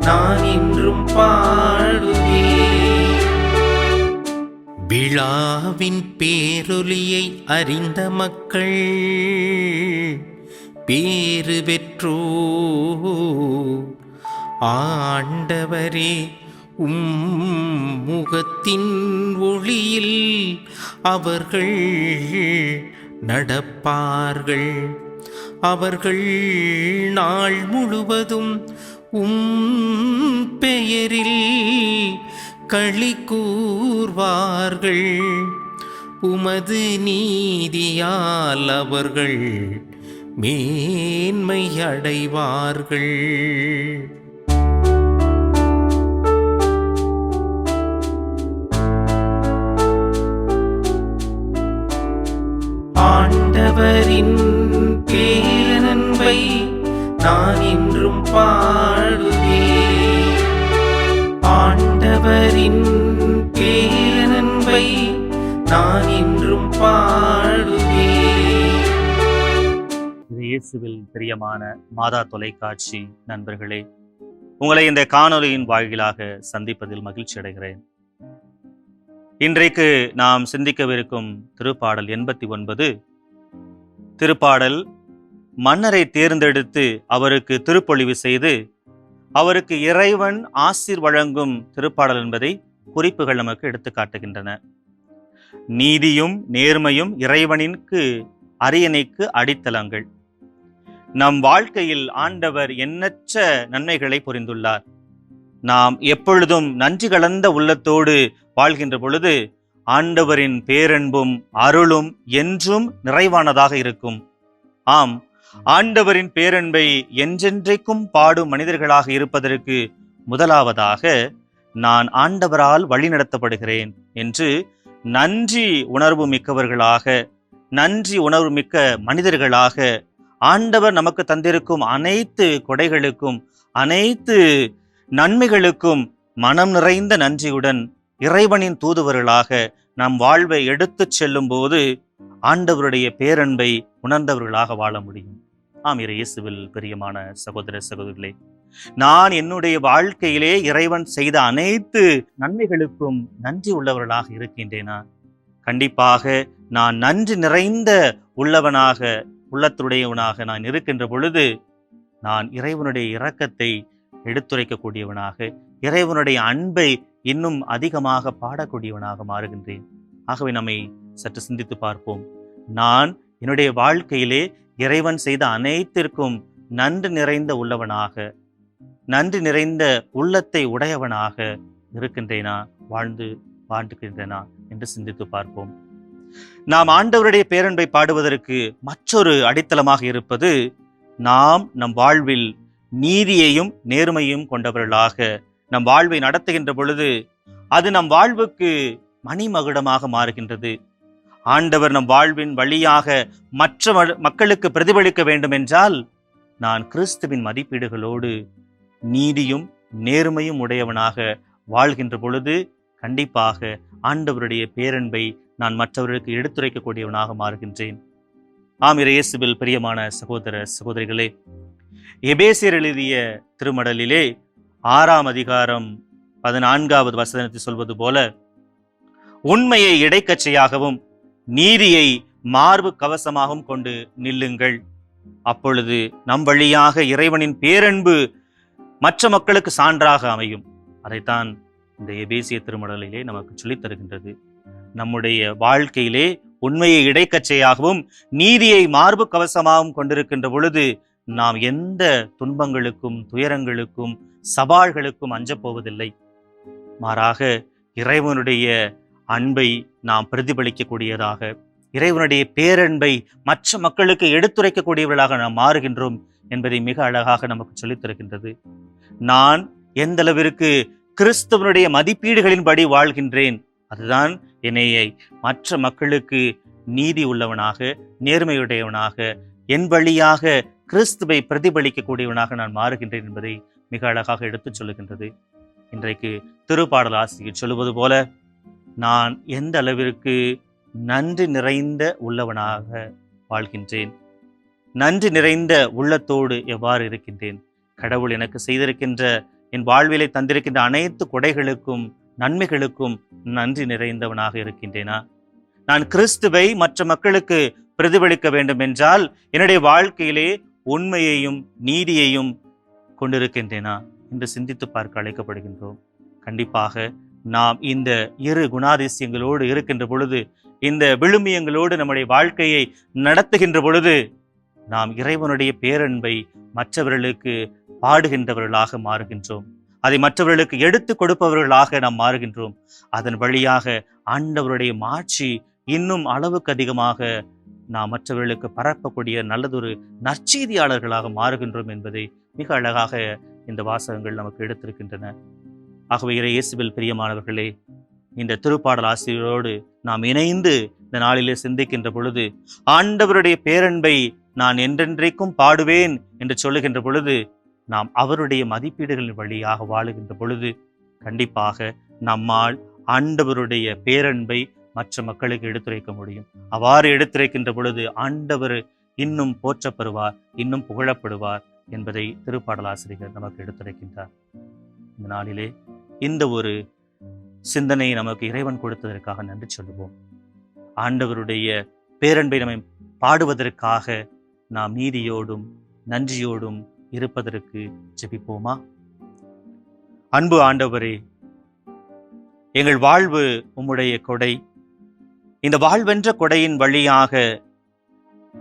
நான் இன்றும் பாடுவேன். விழாவின் பேரொலியை அறிந்த மக்கள் பேறு பெற்றோ ஆண்டவரே உம் முகத்தின் ஒளியில் அவர்கள் நடப்பார்கள். அவர்கள் நாள் முழுவதும் உம் பெயரில் களி கூர்வார்கள் உமது நீதியால் அவர்கள் மேன்மை அடைவார்கள் ஆண்டவரின் பேரன்பை பேரன்பை நான் இன்றும் பாடுவேன். இயேசுவில் பிரியமான மாதா தொலைக்காட்சி நண்பர்களே உங்களை இந்த காணொலியின் வாயிலாக சந்திப்பதில் மகிழ்ச்சி அடைகிறேன். இன்றைக்கு நாம் சிந்திக்கவிருக்கும் திருப்பாடல் எண்பத்தி ஒன்பது திருப்பாடல் மன்னரை தேர்ந்தெடுத்து அவருக்கு திருப்பொழிவு செய்து அவருக்கு இறைவன் ஆசிர் வழங்கும் திருப்பாடல் என்பதை குறிப்புகள் நமக்கு எடுத்து காட்டுகின்றன. நீதியும் நேர்மையும் இறைவனிற்கு அரியணைக்கு அடித்தளங்கள். நம் வாழ்க்கையில் ஆண்டவர் எண்ணற்ற நன்மைகளை புரிந்துள்ளார். நாம் எப்பொழுதும் நன்றி கலந்த உள்ளத்தோடு வாழ்கின்ற பொழுது ஆண்டவரின் பேரன்பும் அருளும் என்றும் நிறைவானதாக இருக்கும். ஆம் ஆண்டவரின் பேரன்பை என்றென்றைக்கும் பாடும் மனிதர்களாக இருப்பதற்கு முதலாவதாக நான் ஆண்டவரால் வழிநடத்தப்படுகிறேன் என்று நன்றி உணர்வு மிக்கவர்களாக நன்றி உணர்வு மிக்க மனிதர்களாக ஆண்டவர் நமக்கு தந்திருக்கும் அனைத்து கொடைகளுக்கும் அனைத்து நன்மைகளுக்கும் மனம் நிறைந்த நன்றியுடன் இறைவனின் தூதுவர்களாக நம் வாழ்வை எடுத்துச் செல்லும் போது ஆண்டவருடைய பேரன்பை உணர்ந்தவர்களாக வாழ முடியும். ஆம் இறை இயேசுவில் பிரியமான சகோதர சகோதரிகளே நான் என்னுடைய வாழ்க்கையிலே இறைவன் செய்த அனைத்து நன்மைகளுக்கும் நன்றி உள்ளவர்களாக இருக்கின்றேனா? கண்டிப்பாக நான் நன்றி நிறைந்த உள்ளவனாக உள்ளத்துடையவனாக நான் இருக்கின்ற பொழுது நான் இறைவனுடைய இரக்கத்தை எடுத்துரைக்கக்கூடியவனாக இறைவனுடைய அன்பை இன்னும் அதிகமாக பாடக்கூடியவனாக மாறுகின்றேன். ஆகவே நம்மை சற்று சிந்தித்து பார்ப்போம். நான் என்னுடைய வாழ்க்கையிலே இறைவன் செய்த அனைத்திற்கும் நன்றி நிறைந்த உள்ளவனாக நன்றி நிறைந்த உள்ளத்தை உடையவனாக இருக்கின்றேனா வாழ்ந்து வாழ்ந்துகின்றேனா என்று சிந்தித்து பார்ப்போம். நாம் ஆண்டவருடைய பேரன்பை பாடுவதற்கு மற்றொரு அடித்தளமாக இருப்பது நாம் நம் வாழ்வில் நீதியையும் நேர்மையும் கொண்டவர்களாக நம் வாழ்வை நடத்துகின்ற பொழுது அது நம் வாழ்வுக்கு மணிமகுடமாக மாறுகின்றது. ஆண்டவர் நம் வாழ்வின் வழியாக மற்ற மக்களுக்கு பிரதிபலிக்க வேண்டும் என்றால் நான் கிறிஸ்துவின் மதிப்பீடுகளோடு நீதியும் நேர்மையும் உடையவனாக வாழ்கின்ற பொழுது கண்டிப்பாக ஆண்டவருடைய பேரன்பை நான் மற்றவர்களுக்கு எடுத்துரைக்கக்கூடியவனாக மாறுகின்றேன். ஆம் இயேசுவில் பிரியமான சகோதர சகோதரிகளே எபேசியர் எழுதிய திருமடலிலே ஆறாம் அதிகாரம் பதினான்காவது வசனத்தை சொல்வது போல உண்மையை இடைக்கச்சையாகவும் நீதியை மார்பு கவசமாகவும் கொண்டு நில்லுங்கள். அப்பொழுது நம் வழியாக இறைவனின் பேரன்பு மற்ற மக்களுக்கு சான்றாக அமையும். அதைத்தான் இந்த எபேசிய திருமடலிலே நமக்கு சொல்லித் தருகின்றது. நம்முடைய வாழ்க்கையிலே உண்மையை இடைக்கச்சையாகவும் நீதியை மார்பு கவசமாகவும் கொண்டிருக்கின்ற பொழுது நாம் எந்த துன்பங்களுக்கும் துயரங்களுக்கும் சவால்களுக்கும் அஞ்சப்போவதில்லை மாறாக இறைவனுடைய அன்பை நாம் பிரதிபலிக்கக்கூடியதாக இறைவனுடைய பேரன்பை மற்ற மக்களுக்கு எடுத்துரைக்கக்கூடியவர்களாக நாம் மாறுகின்றோம் என்பதை மிக அழகாக நமக்கு சொல்லித்தருகின்றது நான் எந்த அளவிற்கு கிறிஸ்துவனுடைய மதிப்பீடுகளின்படி வாழ்கின்றேன் அதுதான் என்னையை மற்ற மக்களுக்கு நீதி உள்ளவனாக நேர்மையுடையவனாக என் வழியாக கிறிஸ்துவை பிரதிபலிக்கக்கூடியவனாக நான் மாறுகின்றேன் என்பதை மிக அழகாக எடுத்துச் சொல்லுகின்றது. இன்றைக்கு திருப்பாடல் ஆசிரியர் சொல்லுவது போல நான் எந்த அளவிற்கு நன்றி நிறைந்த உள்ளவனாக வாழ்கின்றேன். நன்றி நிறைந்த உள்ளத்தோடு எவ்வாறு இருக்கின்றேன்? கடவுள் எனக்கு செய்திருக்கின்ற என் வாழ்விலை தந்திருக்கின்ற அனைத்து கொடைகளுக்கும் நன்மைகளுக்கும் நன்றி நிறைந்தவனாக இருக்கின்றேனா? நான் கிறிஸ்துவை மற்ற மக்களுக்கு பிரதிபலிக்க வேண்டும் என்றால் என்னுடைய வாழ்க்கையிலே உண்மையையும் நீதியையும் கொண்டிருக்கின்றேனா? என்று சிந்தித்து பார்க்க அழைக்கப்படுகின்றோம். கண்டிப்பாக நாம் இந்த இரு குணாதிசயங்களோடு இருக்கின்ற பொழுது இந்த விழுமியங்களோடு நம்முடைய வாழ்க்கையை நடத்துகின்ற பொழுது நாம் இறைவனுடைய பேரன்பை மற்றவர்களுக்கு பாடுகின்றவர்களாக மாறுகின்றோம். அதை மற்றவர்களுக்கு எடுத்து கொடுப்பவர்களாக நாம் மாறுகின்றோம். அதன் வழியாக ஆண்டவருடைய மாட்சி இன்னும் அளவுக்கு அதிகமாக நாம் மற்றவர்களுக்கு பரப்பக்கூடிய நல்லதொரு நற்செய்தியாளர்களாக மாறுகின்றோம் என்பதை மிக அழகாக இந்த வாசகங்கள் நமக்கு எடுத்திருக்கின்றன. ஆகவே இறை இயேசுவில் பிரியமானவர்களே இந்த திருப்பாடல் ஆசிரியரோடு நாம் இணைந்து இந்த நாளிலே சிந்திக்கின்ற பொழுது ஆண்டவருடைய பேரன்பை நான் என்றென்றைக்கும் பாடுவேன் என்று சொல்லுகின்ற பொழுது நாம் அவருடைய மதிப்பீடுகளின் வழியாக வாழுகின்ற பொழுது கண்டிப்பாக நம்மால் ஆண்டவருடைய பேரன்பை மற்ற மக்களுக்கு எடுத்துரைக்க முடியும். அவ்வாறு எடுத்துரைக்கின்ற பொழுது ஆண்டவர் இன்னும் போற்றப்படுவார் இன்னும் புகழப்படுவார் என்பதை திருப்பாடலாசிரியர் நமக்கு எடுத்துரைக்கின்றார். இந்த நாளிலே இந்த ஒரு சிந்தனையை நமக்கு இறைவன் கொடுத்ததற்காக நன்றி சொல்லுவோம். ஆண்டவருடைய பேரன்பை நம்மை பாடுவதற்காக நாம் நீதியோடும் நன்றியோடும் இருப்பதற்கு ஜெபிப்போமா? அன்பு ஆண்டவரே எங்கள் வாழ்வு உம்முடைய கொடை. இந்த வாழ்வென்ற கொடையின் வழியாக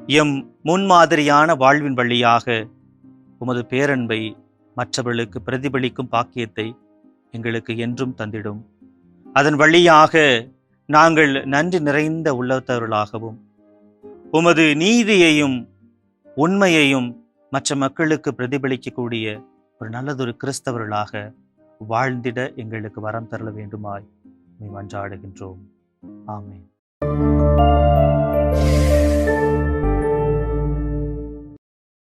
எம் முன்மாதிரியான வாழ்வின் வழியாக உமது பேரன்பை மற்றவர்களுக்கு பிரதிபலிக்கும் பாக்கியத்தை எங்களுக்கு என்றும் தந்திடும். அதன் வழியாக நாங்கள் நன்றி நிறைந்த உள்ளத்தவர்களாகவும் உமது நீதியையும் உண்மையையும் மற்ற மக்களுக்கு பிரதிபலிக்கக்கூடிய ஒரு நல்லதொரு கிறிஸ்தவர்களாக வாழ்ந்திட எங்களுக்கு வரம் தரல வேண்டுமாய். நீ மன்றாடுகின்றோம். ஆமேன்.